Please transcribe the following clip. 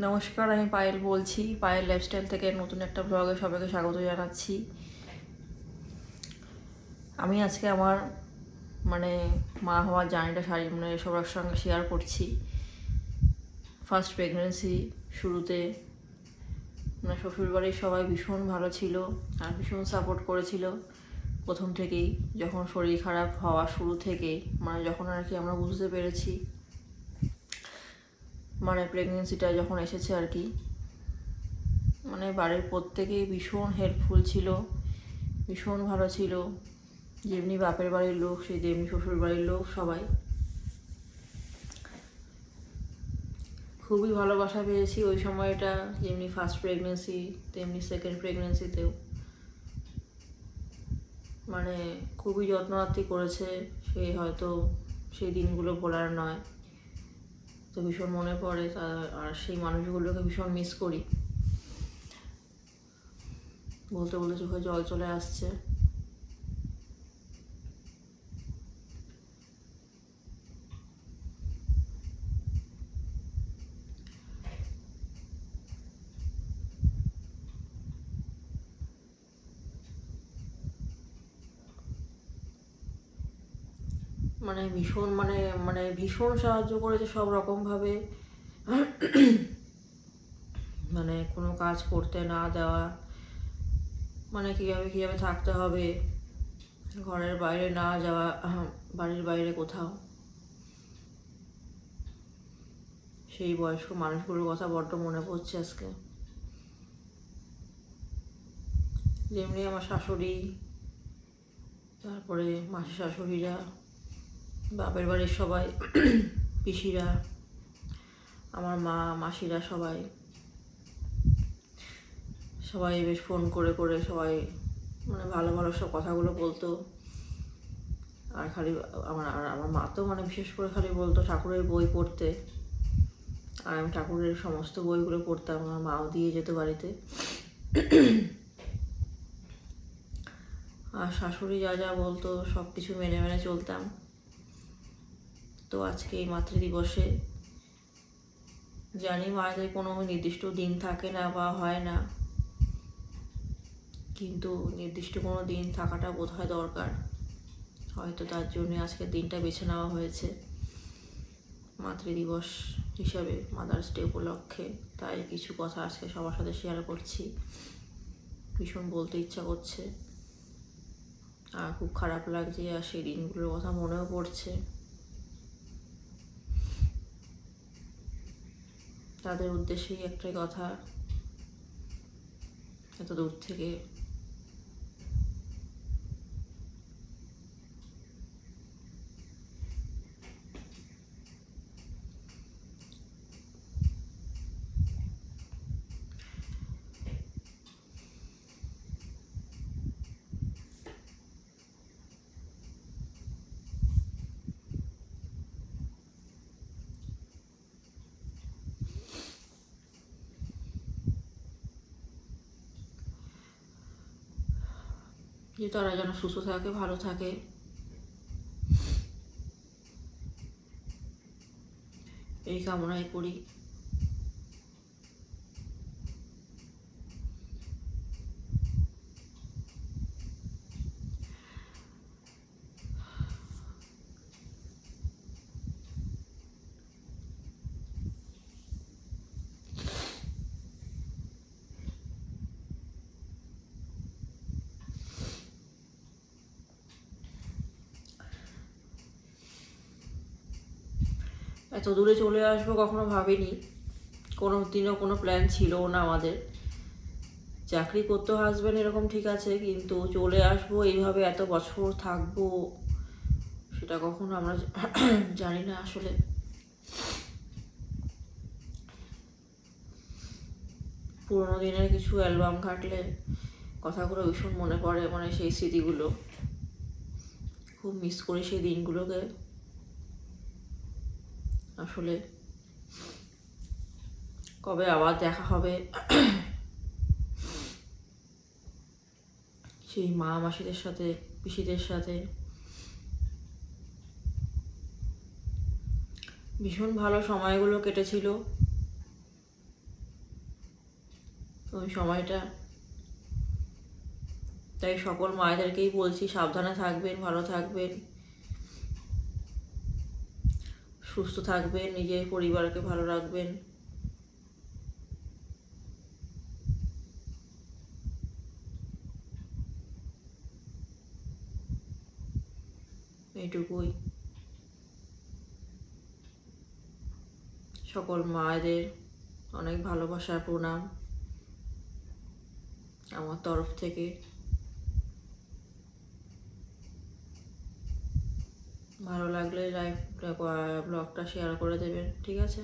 নমস্কার, আমি পায়েল বলছি। পায়েল লাইফস্টাইল থেকে নতুন একটা ব্লগে সবাইকে স্বাগত জানাচ্ছি। আমি আজকে আমার মানে মা হওয়ার জার্নিটা সারি মানে সবার সঙ্গে শেয়ার করছি। ফার্স্ট প্রেগনেন্সি শুরুতে মানে শ্বশুরবাড়ির সবাই ভীষণ ভালো ছিল আর ভীষণ সাপোর্ট করেছিল প্রথম থেকেই। যখন শরীর খারাপ হওয়া শুরু থেকেই মানে যখন আর কি আমরা বুঝতে পেরেছি মানে প্রেগনেন্সিটা যখন এসেছে আর কি মানে বাড়ির প্রত্যেকেই ভীষণ হেল্পফুল ছিল, ভীষণ ভালো ছিল। যেমনি বাপের বাড়ির লোক, সেই তেমনি শ্বশুর বাড়ির লোক সবাই। খুবই ভালোবাসা পেয়েছি ওই সময়টা, যেমনি ফার্স্ট প্রেগনেন্সি তেমনি সেকেন্ড প্রেগনেন্সিতেও মানে খুবই যত্নআত্তি করেছে সেই হয়তো সেই দিনগুলো ভোলার নয়। তো ভীষণ মনে পড়ে আর সেই মানুষগুলোকে ভীষণ মিস করি। বলতে বলতে চোখে জল চলে আসছে। মানে ভীষণ মানে মানে ভীষণ সাহায্য করেছে সব রকমভাবে। মানে কোনো কাজ করতে না দেওয়া মানে কীভাবে কীভাবে থাকতে হবে, ঘরের বাইরে না যাওয়া বাড়ির বাইরে কোথাও। সেই বয়স্ক মানুষগুলোর কথা বড্ড মনে পড়ছে আজকে। যেমনি আমার শাশুড়ি, তারপরে মাসি শাশুড়িরা। বাপের বাড়ির সবাই, পিসিরা, আমার মা, মাসিরা সবাই সবাই বেশ ফোন করে করে সবাই মানে ভালো ভালো সব কথাগুলো বলতো। আর খালি আমার, আর আমার মা তো মানে বিশেষ করে খালি বলতো ঠাকুরের বই পড়তে। আর আমি ঠাকুরের সমস্ত বইগুলো পড়তাম, আমার মাও দিয়ে যেত বাড়িতে। আর শাশুড়ি যা যা বলতো সব কিছু মেনে মেনে চলতাম। তো আজকে এই মাতৃদিবসে জানি মায়েদের কোনো নির্দিষ্ট দিন থাকে না বা হয় না। কিন্তু নির্দিষ্ট কোনো দিন থাকাটা বোধ হয় দরকার। হয়তো তার জন্য আজকের দিনটা বেছে নেওয়া হয়েছে। মাতৃদিবস হিসাবে মাদার্স ডে উপলক্ষে। তাই কিছু কথা আজকে সবার সাথে শেয়ার করছি। ভীষণ বলতে ইচ্ছা করছে। আর খুব খারাপ লাগছে আর সেই দিনগুলোর কথা মনেও পড়ছে। তাদের উদ্দেশ্যেই একটাই কথা এত দূর থেকে যে তারা যেন সুস্থ থাকে ভালো থাকে। এই কামনাই করি। এত দূরে চলে আসব কখনো ভাবিনি। কোনো দিনও কোনো প্ল্যান ছিল না আমাদের। চাকরি করতে হাসবেন এরকম ঠিক আছে, কিন্তু চলে আসব, এইভাবে এত বছর থাকব, সেটা কখনো আমরা জানি না আসলে। পুরোনো দিনের কিছু অ্যালবাম ঘাটলে কথাগুলো ভীষণ মনে পড়ে মানে সেই স্মৃতিগুলো। খুব মিস করি সেই দিনগুলোকে। আসলে কবে আবার দেখা হবে? সেই মা মাসিদের সাথে, পিসিদের সাথে। ভীষণ ভালো সময়গুলো কেটেছিল। ওই সময়টা তাই সকল মায়েদেরকেই বলছি, সাবধানে থাকবেন, ভালো থাকবেন। সুস্থ থাকবেন, নিজের পরিবারকে ভালো রাখবেন। এইটুকুই। সকল মায়েদের অনেক ভালোবাসা, প্রণাম। আমার তরফ থেকে। ভালো লাগলে লাইভ ব্লগটা শেয়ার করে দেবেন ঠিক আছে?